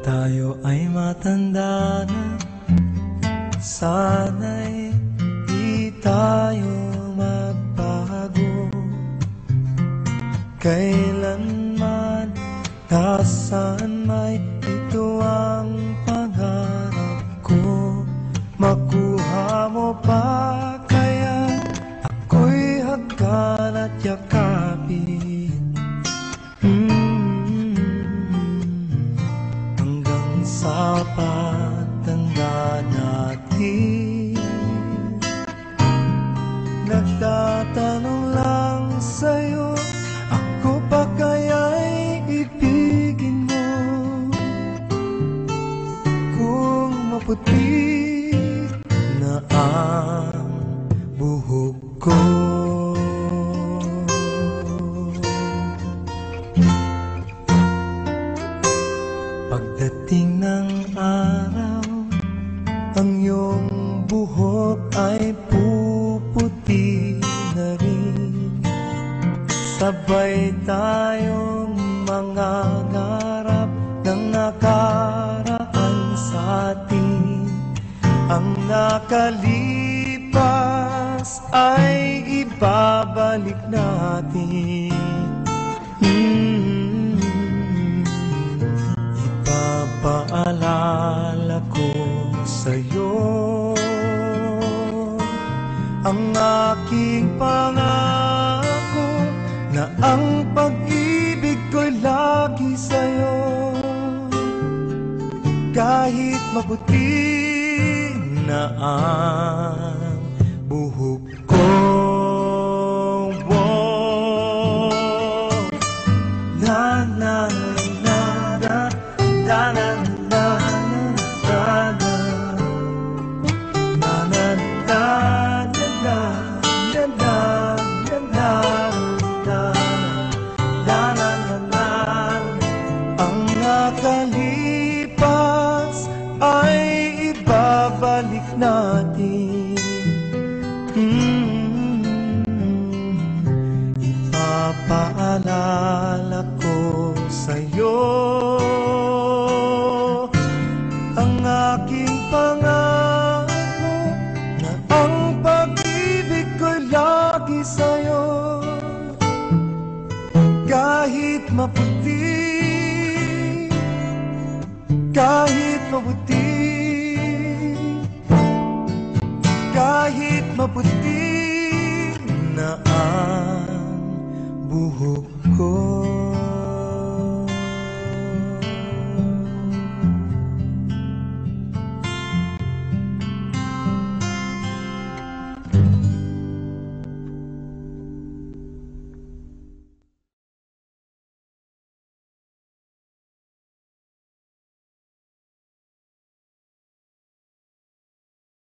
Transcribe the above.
tayo ay matanda na. Sana'y di tayo magbago. Kailanman, nasaan may ito ang pangarap ko? Makuha Sa pagtanda natin. Nagtatanong lang sa'yo Ako pa kaya'y ibigin mo? Kung maputi na ang buhok ko iyong buhok ay puputi na rin. Sabay tayong mga ngarap ng nakaraan sa atin. Ang nakalipas ay ibabalik natin. Mm. Ang aking pangako Na ang pag-ibig ko'y lagi sa'yo. Kahit maputi na ang nakalipas ay ibabalik natin Mm. Ipapaalala ko sa'yo Ang aking pangako Na ang pag-ibig ko'y lagi sa'yo Kahit maputi maputi. Kahit maputi na ang buhok